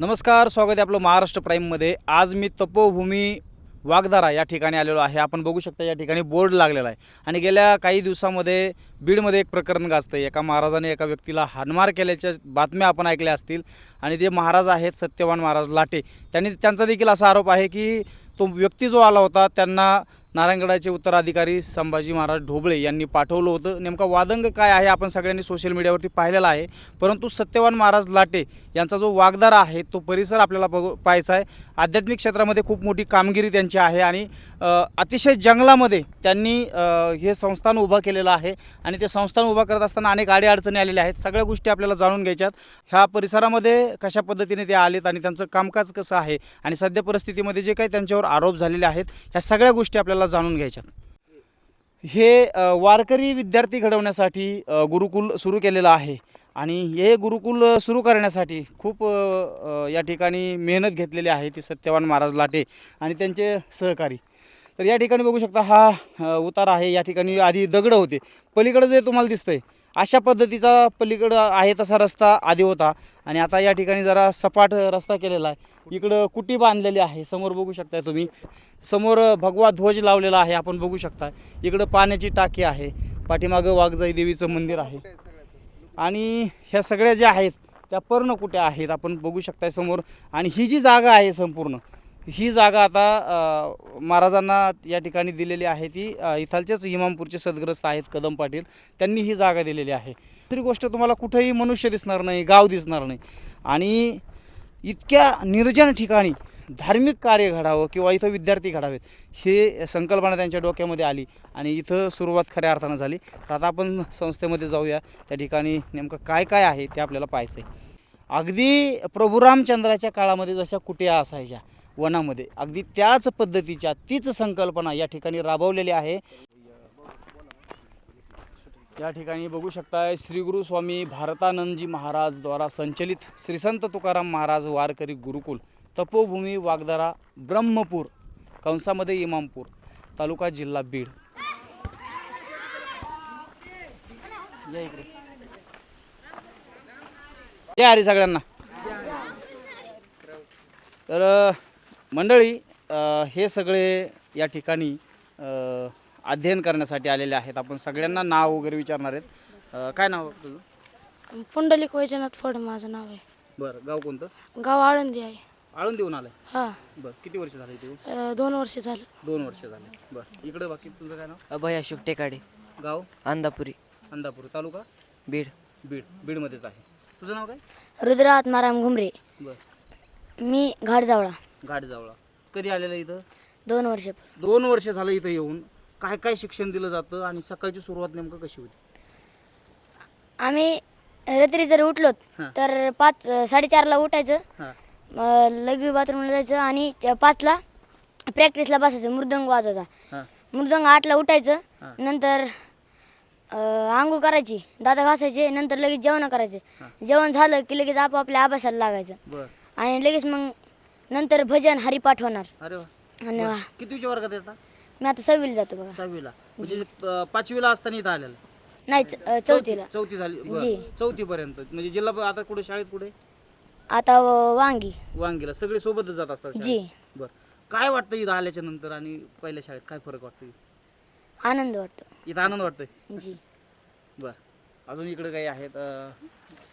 नमस्कार स्वागत आहे आपलं महाराष्ट्र प्राईममध्ये आज मी तपोभूमी वागदारा या ठिकाणी आलेलो आहे. आपण बघू शकता या ठिकाणी बोर्ड लागलेला आहे. आणि गेल्या काही दिवसामध्ये बीडमध्ये एक प्रकरण गाजतं एका महाराजाने एका व्यक्तीला हाणमार केल्याच्या बातम्या आपण ऐकल्या असतील. आणि ते महाराज आहेत सत्यवान महाराज लाटे त्यांनी त्यांचा देखील असा आरोप आहे की तो व्यक्ती जो आला होता त्यांना नारायणगडाचे उत्तराधिकारी संभाजी महाराज ढोबळे यांनी पाठवलं होतं. नेमका वादंग काय आहे आपण सगळ्यांनी सोशल मीडियावरती पाहिलेला आहे. परंतु सत्यवान महाराज लाटे यांचा जो वागदारा आहे तो परिसर आपल्याला बघ पाहायचा आहे. आध्यात्मिक क्षेत्रामध्ये खूप मोठी कामगिरी त्यांची आहे आणि अतिशय जंगलामध्ये त्यांनी हे संस्थान उभं केलेलं आहे. आणि ते संस्थान उभं करत असताना अनेक अडीअडचणी आलेल्या आहेत. सगळ्या गोष्टी आपल्याला जाणून घ्यायच्यात. ह्या परिसरामध्ये कशा पद्धतीने ते आलेत आणि त्यांचं कामकाज कसं आहे आणि सध्या परिस्थितीमध्ये जे काही त्यांच्यावर आरोप झालेले आहेत ह्या सगळ्या गोष्टी आपल्याला जाणून घ्यायच्यात. हे वारकरी विद्यार्थी घडवण्यासाठी गुरुकुल सुरू केलेलं आहे. आणि हे गुरुकुल सुरू करण्यासाठी खूप या ठिकाणी मेहनत घेतलेली आहे ती सत्यवान महाराज लाटे आणि त्यांचे सहकारी. तर या ठिकाणी बघू शकता हा उतार आहे. या ठिकाणी आधी दगडं होते. पलीकडं जे तुम्हाला दिसतंय अशा पद्धतीचा पलीकडं आहे तसा रस्ता आधी होता. आणि आता या ठिकाणी जरा सपाट रस्ता केलेला आहे. इकडं कुटी बांधलेली आहे. समोर बघू शकताय तुम्ही. समोर भगवा ध्वज लावलेला आहे. आपण बघू शकता इकडं पाण्याची टाकी आहे. पाठीमागं वाघजाई देवीचं मंदिर आहे. आणि ह्या सगळ्या ज्या आहेत त्या पर्णकुट्या आहेत? आपण बघू शकताय समोर. आणि ही जी जागा आहे संपूर्ण ही जागा आता महाराजांना या ठिकाणी दिलेली आहे ती इथालचेच इमामपूरचे सदग्रस्त आहेत कदम पाटील त्यांनी ही जागा दिलेली आहे. दुसरी गोष्ट तुम्हाला कुठेही मनुष्य दिसणार नाही गाव दिसणार नाही. आणि इतक्या निर्जन ठिकाणी धार्मिक कार्य घडावं किंवा इथं विद्यार्थी घडावेत हे संकल्पना त्यांच्या डोक्यामध्ये आली आणि इथं सुरुवात खऱ्या अर्थानं झाली. तर आता आपण संस्थेमध्ये जाऊया. त्या ठिकाणी नेमकं काय काय आहे ते आपल्याला पाहायचं आहे अगदी प्रभू रामचंद्राच्या काळामध्ये जशा कुट्या असायच्या वनामध्ये अगदी त्याच पद्धतीच्या तीच संकल्पना या ठिकाणी राबवलेली आहे. या ठिकाणी बघू शकताय श्री गुरु स्वामी भारतानंदजी महाराज द्वारा संचलित श्री संत तुकाराम महाराज वारकरी गुरुकुल तपोभूमी वागदारा ब्रह्मपूर कंसामध्ये इमामपूर तालुका जिल्हा बीड. या हरी सगळ्यांना. तर मंडळी हे सगळे या ठिकाणी अध्ययन करण्यासाठी आलेले आहेत. आपण सगळ्यांना नाव वगैरे विचारणार आहेत. काय नाव तुझं? पुंडलिक वैजनाथ फड माझं नाव आहे. बरं गाव कोणतं? गाव आळंदी आहे. आळून देऊन आलंय? हा. बरं किती वर्ष झाले तू अ, दोन वर्ष झालं. दोन वर्ष झाले. बरं इकडं बाकी तुझं काय नाव? अभय अशोक टेकाडे गाव? अंदापुरी. अंदापूर तालुका? बीड. बीड बीडमध्येच आहे. तुझं नाव काय? रुद्र आत्माराम घुमरे. बरं. मी घाटजावळा. घाटजावळा. कधी आलेलं इथं? दोन वर्ष दोन वर्ष झालं इथं येऊन. काय काय शिक्षण दिलं जातं आणि सकाळची सुरुवात नेमकं कशी होती? आम्ही रात्री जर उठलोत हां. तर पाच साडेचारला उठायचं. हां. मग लघवी बाथरूमला जायचं आणि त्या पाचला प्रॅक्टिसला बसायचं. मृदंग वाजवायचा. हां. मृदंग आठला उठायचं. हां. नंतर आंघोळ करायची दादा घासायचे नंतर लगेच जेवण करायचं. जेवण झालं की लगेच आपापल्या अभ्यासाला लागायचं. आणि लगेच मग नंतर भजन हरिपाठ होणार. अरे आणि. कितीच्या वर्गात येतात मी आता सहावीला जातो बघा. सहावीला. म्हणजे पाचवीला असताना इथं आलेलं. नाही चौथीला. चौथी झाली. जी. चौथी पर्यंत म्हणजे जिल्हा आता कुठे शाळेत कुठे? आता वांगी. वांगीला. सगळे सोबतच जात असतात जी. बरं. काय वाटतं इथं आल्याच्यानंतर आणि पहिल्या शाळेत? काय फरक वाटतो आनंद वाटतो. इथं आनंद वाटतोय? जी. बरं. अजून इकडे काही आहेत अं,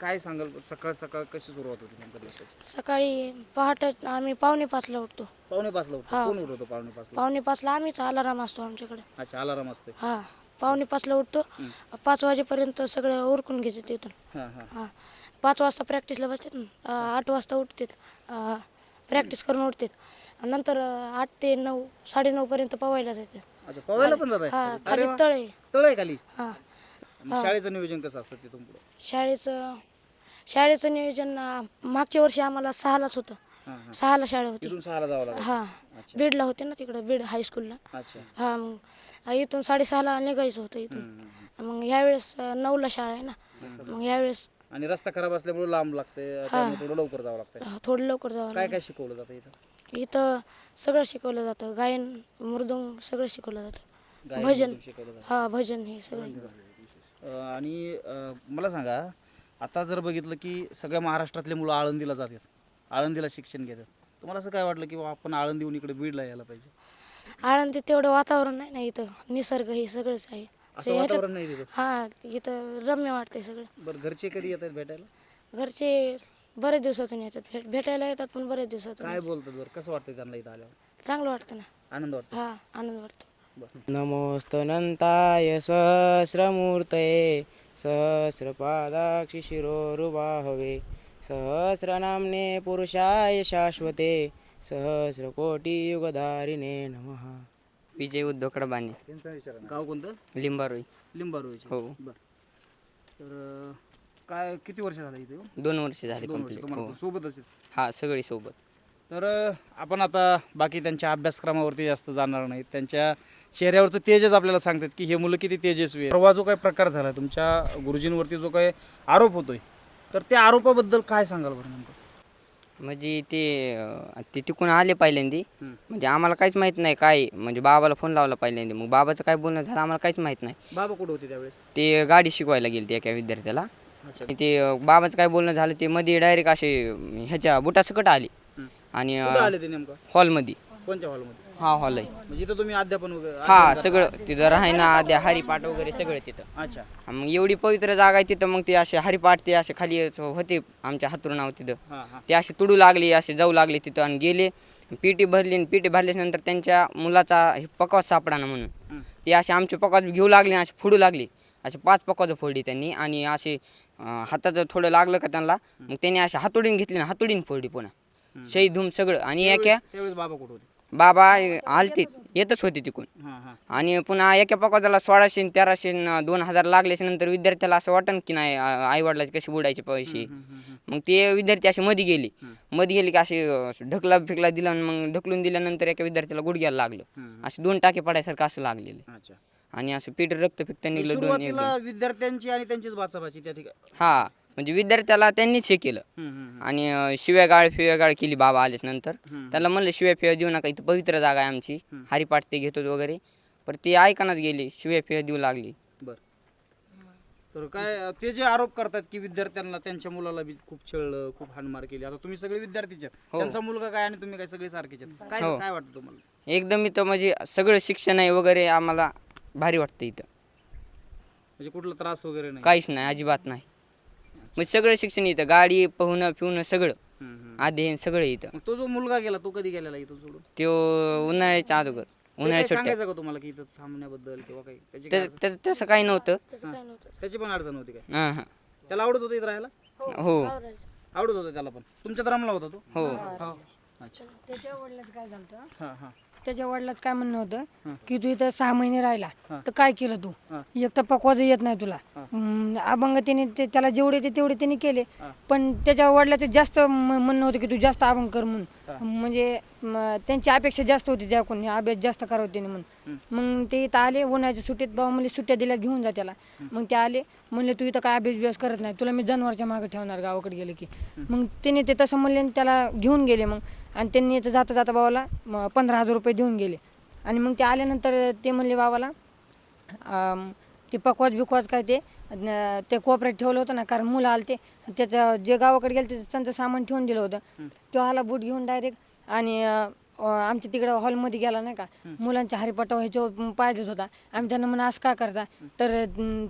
काय सांगाल? सकाळ सकाळ कशी सुरुवात होती दिवसाची? सकाळी पहाटे आम्ही पावणे पाचला उठतो. पावणे पाचला उठतो? हा. कोण उठवतो पावणे पाचला? पावणे पाचला आम्हीच अलाराम असतो आमच्याकडे. अच्छा अलाराम असते हा. पावणे पाचला उठतो. पाच वाजेपर्यंत सगळं उरकून घ्यायचं तिथून हां हां. हा. पाच वाजता प्रॅक्टिसला बसतात ना अ, आठ वाजता उठतात. प्रॅक्टिस करून उठतात. नंतर अ, आठ ते नऊ साडेनऊपर्यंत पवायला जाते अच्छा पण जात हा आहे खाली तळ. आहे तळ आहे खाली? हा. मग शाळेचं नियोजन कसं असतं तिथून पुढे? शाळेचं शाळेचं नियोजन अ, मागच्या वर्षी आम्हाला सहालाच होतं. हां हां. सहाला शाळा होती. तिथून सहाला जावं लागेल. हा. बीडला होते ना तिकडं बीड हायस्कूलला अच्छा. हा मग इथून साडेसहाला निघायचं होतं इथून. मग यावेळेस अ, नऊला शाळा आहे ना. मग यावेळेस आणि रस्ता खराब असल्यामुळे लांब लागते त्यामुळे थोडं लवकर जावं लागतंय. अ, थोडं लवकर जावं काय काय शिकवलं जातं इथं? लागतं. इथं सगळं शिकवलं जातं. गायन मृदुंग सगळं शिकवलं जातं. गायन भजन. मधून शिकवलं जातं. हा भजन हे सगळं. अं, आणि अं, मला सांगा आता जर बघितलं की सगळ्या महाराष्ट्रातले मुलं आळंदीला जातात. आळंदीला शिक्षण घेतात. तुम्हाला असं काय वाटलं की बा आपण आळंदीहून इकडे बीडला यायला पाहिजे? आळंदीत तेवढं वातावरण नाही ना इथं? निसर्ग हे सगळंच आहे. असं ते ह्याच्यात- वातावरण नाही तिथं? हा इथं रम्य वाटते सगळं. बरं घरचे कधी येतात भेटायला? घरचे बरेच दिवसातून येतात. भेट भेटायला येतात पण बरेच दिवसातून काय बोलतात बरं? कसं वाटतं त्यांना इथं आल्यावर? चांगलं वाटतं ना. आनंद वाटतो? हा आनंद वाटतो. बरं. नमोस्तनन्ताय सहस्रमूर्तये सहस्रपादाक्षि शिरोरुबाहवे सहस्रनाम्ने पुरुषाय शाश्वते सहस्रकोटियुगधारिणे नमः. विजय उद्धव कडबाने. गाव कोणतं? लिंबारोई. लिंबारोळीचे हो. बरं. तर काय किती वर्ष झालं इथे येऊन? दोन वर्ष झाले दोन वर्ष तुम्हाला हो. सोबतच आहेत. हा सगळी सोबत. तर अं, आपण आता बाकी त्यांच्या अभ्यासक्रमावरती जास्त जाणार नाही. त्यांच्या चेहऱ्यावरचं तेजच आपल्याला सांगतात की हे मुलं किती तेजस्वी आहे परवा जो काही प्रकार झाला तुमच्या गुरुजींवरती जो काही आरोप होतोय तर त्या आरोपाबद्दल काय सांगाल बरं नेमकं? म्हणजे ते अं, ते तिकून आले पहिल्यांदी. हम्म. म्हणजे आम्हाला काहीच माहीत नाही काय म्हणजे बाबाला फोन लावला पहिल्यांदी. मग बाबाचं काय बोलणं झालं आम्हाला काहीच माहीत नाही. बाबा कुठे होते त्यावेळेस? ते गाडी शिकवायला गेले ते एका विद्यार्थ्याला. ते बाबाचं काय बोलणं झालं ते मध्ये डायरेक्ट असे ह्याच्या बुटासकट आले. हम्म. आणि कुठे आले ते नेमकं? हॉलमध्ये. कोणत्या हॉलमध्ये? हा हॉल आहे. म्हणजे इथं तुम्ही अध्यापन वगैरे हा सगळं तिथं राहायना आद्या हरिपाठ वगैरे सगळं तिथं. अच्छा. मग एवढी पवित्र जागा आहे तिथं मग ते असे हरिपाठ ते असे खाली होते आमच्या हातूर नाव तिथं. हां हां. ते असे तुडू लागले असे जाऊ लागले तिथं आणि गेले. पिटी भरली आणि पिटी भरल्याच्या नंतर त्यांच्या मुलाचा हे पकवाज सापडाना म्हणून. ते असे आमचे पकवाज घेऊ लागले आणि असे फोडू लागले. असे पाच पकवाज फोडली त्यांनी आणि असे हाताचं थोडं लागलं का त्यांना मग त्यांनी असे हातोडीन घेतली ना हातोडीन फोडली पुन्हा. शहीद धूम सगळं. आणि एका त्यावेळेस बाबा कुठे होते? बाबा आलते येतच होते तिकून. आणि पुन्हा एका पकवाजाला सोळाशे तेराशे दोन हजार लागल्याच्या नंतर विद्यार्थ्याला असं वाटन की नाही आई वडिलाचे कसे बुडायचे पैसे. मग ते विद्यार्थी असे मध्ये गेले. मध्ये गेले की असे ढकला फेकला दिला आणि मग ढकलून दिल्यानंतर एका विद्यार्थ्याला गुडघ्याला लागलं. असे दोन टाके पडायसारखं असं लागलेलं. आणि असं पीठ रक्त फेकता निघलं दोन. सुरुवातीला विद्यार्थ्यांची आणि त्यांचीच बाचाबाची त्या ठिकाणी हा म्हणजे विद्यार्थ्याला त्यांनीच हे केलं आणि अं, शिव्यागाळ फिव्यागाळ केली बाबा आल्याच नंतर. त्याला म्हणलं शिव्या फिव्या देऊ नका इथं पवित्र जागा आहे आमची हरिपाठ ते घेतो वगैरे पण ते ऐकानच गेले शिव्या फिव्या देऊ लागली बर तर काय ते जे आरोप करतात की विद्यार्थ्यांना त्यांच्या मुलाला बी खूप छळलं खूप हाणमार केली आता तुम्ही सगळे विद्यार्थीचे आहेत. हो. त्यांचा मुलगा काय आणि तुम्ही काय सगळे सारखेच आहेत. काय हो. काय वाटतं तुम्हाला एकदम इथं म्हणजे सगळं शिक्षण आहे वगैरे आम्हाला भारी वाटतं इथं. म्हणजे कुठला त्रास वगैरे नाही? काहीच नाही अजिबात नाही. म्हणजे सगळं शिक्षण इथं गाडी पोहणं फिवणं सगळं. हम्म, हम्म. अध्ययन सगळं इथं. मग तो जो मुलगा गेला तो कधी गेलेला इथं सोडून? ते उन्हाळ्याच्या अगोदर. सुट्ट्या सांगायचं का तुम्हाला की इथं थांबण्याबद्दल किंवा काही? त्याची काय त्याचं अडचण- त्याचं- तसं काही नव्हतं. त्याचं काय नव्हतं त्याची पण अडचण होती काय? हां हां. त्याला आवडत होतं इथं राहायला? हो. आवडत होतं त्याला पण. तुमच्यात रमला होता तो? हो. अच्छा. त्याच्या वडिलाचं काय झालं हां हां. त्याच्या वडिलाचं काय म्हणणं होतं की तू इथं सहा महिने राहिला. तर काय केलं तू. एक तर पकवाज येत नाही तुला. अभंग त्याने त्याला जेवढे ते तेवढे त्यांनी केले. पण त्याच्या वडिलाचं जास्त म्हणणं होतं की तू जास्त अभंग कर म्हणून. म्हणजे त्यांची अपेक्षा जास्त होती त्या कोणी. अभ्यास जास्त करावं त्याने म्हणून. मग ते इथं आले उन्हाळ्याच्या सुट्टीत बाबा म्हणले सुट्ट्या दिल्या घेऊन जा त्याला. मग ते आले म्हणले तू इथं काय अभ्यास बिभ्यास करत नाही. तुला मी जनावरच्या मागे ठेवणार गावाकडे गेले की. मग त्याने ते तसं म्हणले त्याला घेऊन गेले मग. आणि त्यांनी इथं जाता जाता बाबाला म, पंधरा हजार रुपये देऊन गेले. आणि मग ते आल्यानंतर ते म्हणले बाबाला ते पकवाज बिकवाज काय ते ते कोपऱ्यात ठेवलं होतं ना कारण मुलं आले ते त्याचं जे गावाकडे गेलं ते त्यांचं सामान ठेवून दिलं होतं. तो आला बूट घेऊन डायरेक्ट आणि आमच्या तिकडं हॉलमध्ये गेला नाही का? मुलांच्या हरिपाटा ह्याच्यावर पाहिजेच होता. आम्ही त्यांना म्हणा असं का करता? तर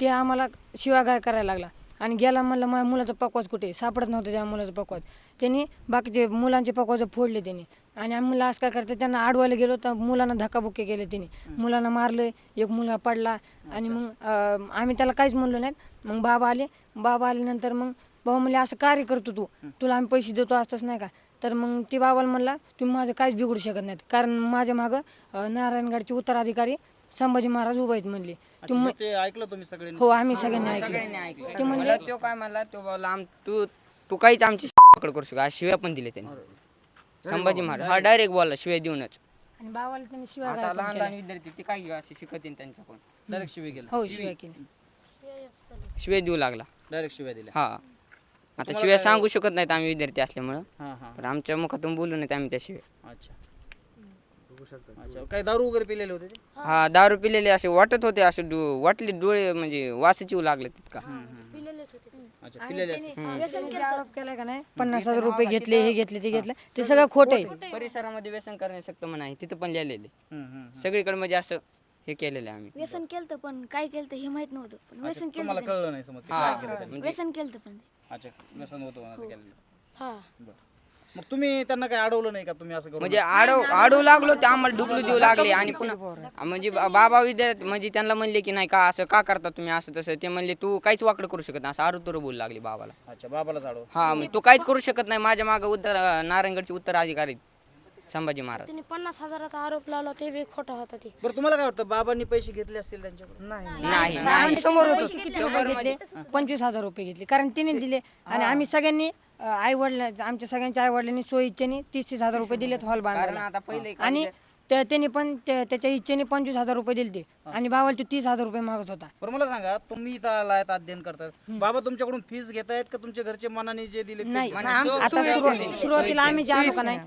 ते आम्हाला शिवागाळ करायला लागला. आणि गेला म्हणलं माझ्या मुलाचं पकवाज कुठे सापडत नव्हतं त्या मुलाचं पकवाज. त्यांनी बाकीचे मुलांचे पकवाज फोडले त्यांनी. आणि आम्ही मुलं असं काय करतं? त्यांना आडवायला गेलो तर मुलांना धक्काबुक्की केले त्यांनी. मुलांना मारलं एक मुलगा पडला. आणि मग अं, आम्ही त्याला काहीच म्हणलो नाही. मग बाबा आले. बाबा आल्यानंतर मग बाबा म्हणले असं कार्य करतो तू तुला आम्ही पैसे देतो असतंच नाही का? तर मग ती बाबाला म्हणला तुम्ही माझं काहीच बिघडू शकत नाहीत. कारण माझ्या मागं नारायणगडचे उत्तराधिकारी संभाजी महाराज उभे आहेत म्हणले. अच्छा, मग ते ऐकलं तुम्ही सगळ्यांनी? हो आम्ही सगळ्यांनी ऐकलं. ते म्हणलं तो काय म्हणला तो आम तू तू काहीच आमची पकड करू शकतो शिव्या पण दिले त्यांनी. संभाजी महाराज. हा डायरेक्ट बोलला शिव्या देऊनच. आणि बाबाला त्यांनी शिवाय आता लहान लहान विद्यार्थी ते काय असे शिकत त्यांच्या पण डायरेक्ट शिवे गेला हो शिवाय. केली शिव्या देऊ लागला. डायरेक्ट शिव्या दिल्या. हा. आता शिव्या सांगू शकत नाहीत आम्ही विद्यार्थी असल्यामुळं. हां हां. पण आमच्या मुखातून बोलू नाहीत आम्ही त्या शिव्या. अच्छा. अच्छा. काय दारू वगैरे पिलेले होते ते? हा दारू पिलेले असे वाटत होते असे डो वाटले डोळे म्हणजे वासच येऊ लागले तितका. पिलेलेच होते ते. अच्छा पिलेले असतात. त्यांनी जे आरोप केलाय का नाही? पन्नास हजार रुपये घेतले हे घेतले ते घेतले. ते सगळं खोटं आहे. परिसरामध्ये व्यसन करणे सक्त म्हणा आहे. तिथं पण लिहिलेले हम्म, हम्म. सगळीकडे म्हणजे असं हे केलेलं आहे आम्ही. व्यसन केलं पण काय केलं हे माहीत नव्हतं. पण व्यसन केलं तुम्हाला कळलं नाही समज काय केलं त्यांनी. व्यसन केलं पण ते. अच्छा व्यसन होतं म्हणायचं केलेलं. हा. बरं. मग तुम्ही त्यांना काही अडवलं नाही का? तुम्ही असं करू म्हणजे आडव आडू लागलो ते आम्हाला ढुकलू देऊ लागले आणि पुन्हा म्हणजे बा- बाबा विद्यार्थी म्हणजे त्यांना म्हणले की नाही का असं का करता तुम्ही असं तसं? ते म्हणले तू काहीच वाकडं करू शकत नाही. असं आरू तुरु बोलू लागले बाबाला. अच्छा बाबालाच अडव हा मग तू काहीच करू शकत नाही. माझ्या मागे उत्तर नारायणगडचे उत्तराधिकारी आहेत, संभाजी महाराज. त्यांनी पन्नास हजाराचा आरोप लावला ते बी खोटा होता ते. बरं तुम्हाला काय वाटतं बाबांनी पैसे घेतले असतील त्यांच्याकडून? नाही नाही. नाही आम्ही समोर होतो. किती रुपये घेतले? पंचवीस हजार रुपये घेतले. कारण तिने दिले आणि आम्ही सगळ्यांनी आई वडला आमच्या सगळ्यांच्या आई वडिलांनी सोय इच्छेने तीस तीस हजार रुपये दिलेत हॉल कारण बांधायला आता पहिले आणि त्या- त्यांनी पण त्या- त्याच्या इच्छेने पंचवीस हजार रुपये दिले आणि भावाला तो तीस हजार रुपये मागत होता. बरं मला सांगा तुम्ही इथं आलायत अध्ययन करतात. बाबा तुमच्याकडून फीस घेतायत का तुमच्या घरचे मनाने जे दिले ते नाही घेतायत? आम- आता सुरु- सुरुवातीला आम्ही जे आलो का नाही?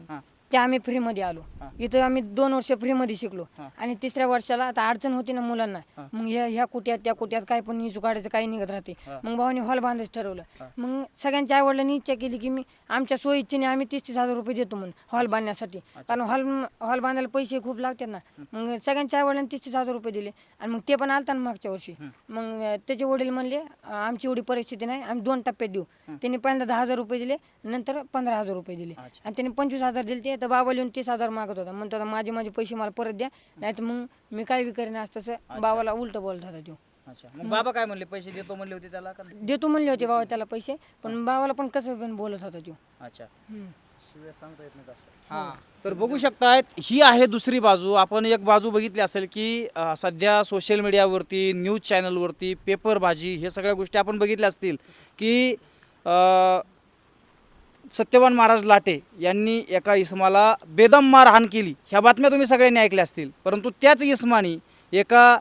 ते आम्ही फ्रीमध्ये आलो. इथं आम्ही दोन वर्ष फ्रीमध्ये शिकलो. आणि तिसऱ्या वर्षाला आता अडचण होती ना मुलांना. मग ह्या ह्या कुट्यात त्या कुट्यात काय पण इशू काढायचं काही निघत राहते. मग भावानी हॉल बांधायचं ठरवलं. मग सगळ्यांच्या आई वडिलांनी इच्छा केली की मी आमच्या सोयी इच्छेने आम्ही तीस तीस हजार रुपये देतो म्हणून हॉल बांधण्यासाठी. कारण हॉल हॉल बांधायला पैसे खूप लागतात ना. मग सगळ्यांच्या आई वडिलांनी तीस तीस हजार रुपये दिले. आणि मग ते पण आलता ना मागच्या वर्षी. मग त्याचे वडील म्हणले आमची एवढी परिस्थिती नाही. आम्ही दोन टप्प्यात देऊ. त्यांनी पहिल्यांदा दहा हजार रुपये दिले. नंतर पंधरा हजार रुपये दिले. आणि त्यांनी पंचवीस हजार दिले ते तर बाबा लिहून तीस हजार मागत होता. म्हणतो आता माझे माझे पैसे मला परत द्या नाही तर मग मी काय बी करेन असं तसं बाबाला उलट बोलत होता तो अच्छा. मग बाबा काय म्हणले? पैसे देतो म्हणले होते त्याला का? नाही? देतो म्हणले होते बाबा त्याला पैसे पण बाबाला पण कसं पण बोलत होता तो अच्छा. हम्म. असं. तर बघू शकतायत ही आहे दुसरी बाजू. आपण एक बाजू बघितली असेल की अ, सध्या सोशल मीडियावरती न्यूज चॅनलवरती पेपरबाजी हे सगळ्या गोष्टी आपण बघितल्या असतील की अ, सत्यवान महाराज लाटे यांनी एका इसमाला बेदम मारहाण केली. ह्या बातम्या तुम्ही सगळ्यांनी ऐकल्या असतील. परंतु त्याच इसमानी एका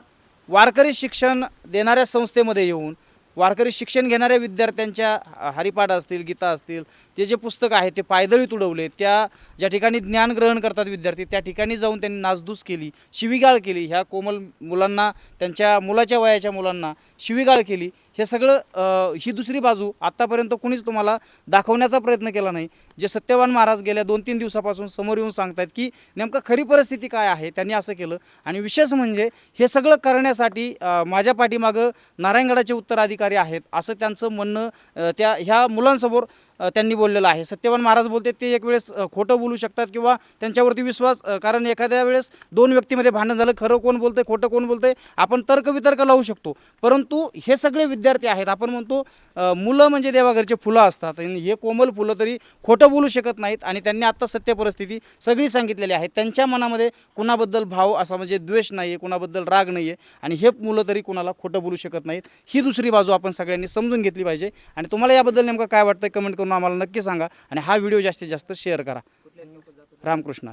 वारकरी शिक्षण देणाऱ्या संस्थेमध्ये येऊन वारकरी शिक्षण घेणाऱ्या विद्यार्थ्यांच्या हरिपाठ असतील गीता असतील ते जे पुस्तक आहे ते पायदळी तुडवले त्या ज्या ठिकाणी ज्ञान ग्रहण करतात विद्यार्थी त्या ठिकाणी जाऊन त्यांनी नासधूस केली शिवीगाळ केली. ह्या कोमल मुलांना त्यांच्या मुलाच्या वयाच्या मुलांना शिवीगाळ केली. हे सगळं ही दुसरी बाजू आत्तापर्यंत कुणीच तुम्हाला दाखवण्याचा प्रयत्न केला नाही. जे सत्यवान महाराज गेल्या दोन तीन दिवसापासून समोर येऊन सांगतात की नेमकं खरी परिस्थिती काय आहे त्यांनी असं केलं. आणि विशेष म्हणजे हे सगळं करण्यासाठी माझ्या पाठीमागं नारायणगडाचे उत्तराधिकारी आहेत असं त्यांचं म्हणणं त्या ह्या मुलांसमोर त्यांनी बोललेलं आहे. सत्यवान महाराज बोलते ते एक वेळेस खोटं बोलू शकतात किंवा त्यांच्यावरती विश्वास कारण एखाद्या वेळेस दोन व्यक्तीमध्ये भांडण झालं खरं कोण बोलतंय खोटं कोण बोलतंय आपण तर्कवितर्क लावू शकतो. परंतु हे सगळे विद्यार्थी आहेत. आपण म्हणतो मुलं म्हणजे देवाघरचे फुलं असतात. आणि हे कोमल फुलं तरी खोटं बोलू शकत नाहीत आणि त्यांनी आत्ता सत्य परिस्थिती सगळी सांगितलेली आहे. त्यांच्या मनामध्ये कुणाबद्दल भाव असा म्हणजे द्वेष नाही आहे कुणाबद्दल राग नाही आहे आणि हे मुलं तरी कुणाला खोटं बोलू शकत नाहीत. ही दुसरी बाजू आपण सगळ्यांनी समजून घेतली पाहिजे. आणि तुम्हाला याबद्दल नेमकं काय वाटतं कमेंट करून आम्हाला नक्की सांगा आणि हा व्हिडिओ जास्तीत जास्त शेअर करा. रामकृष्ण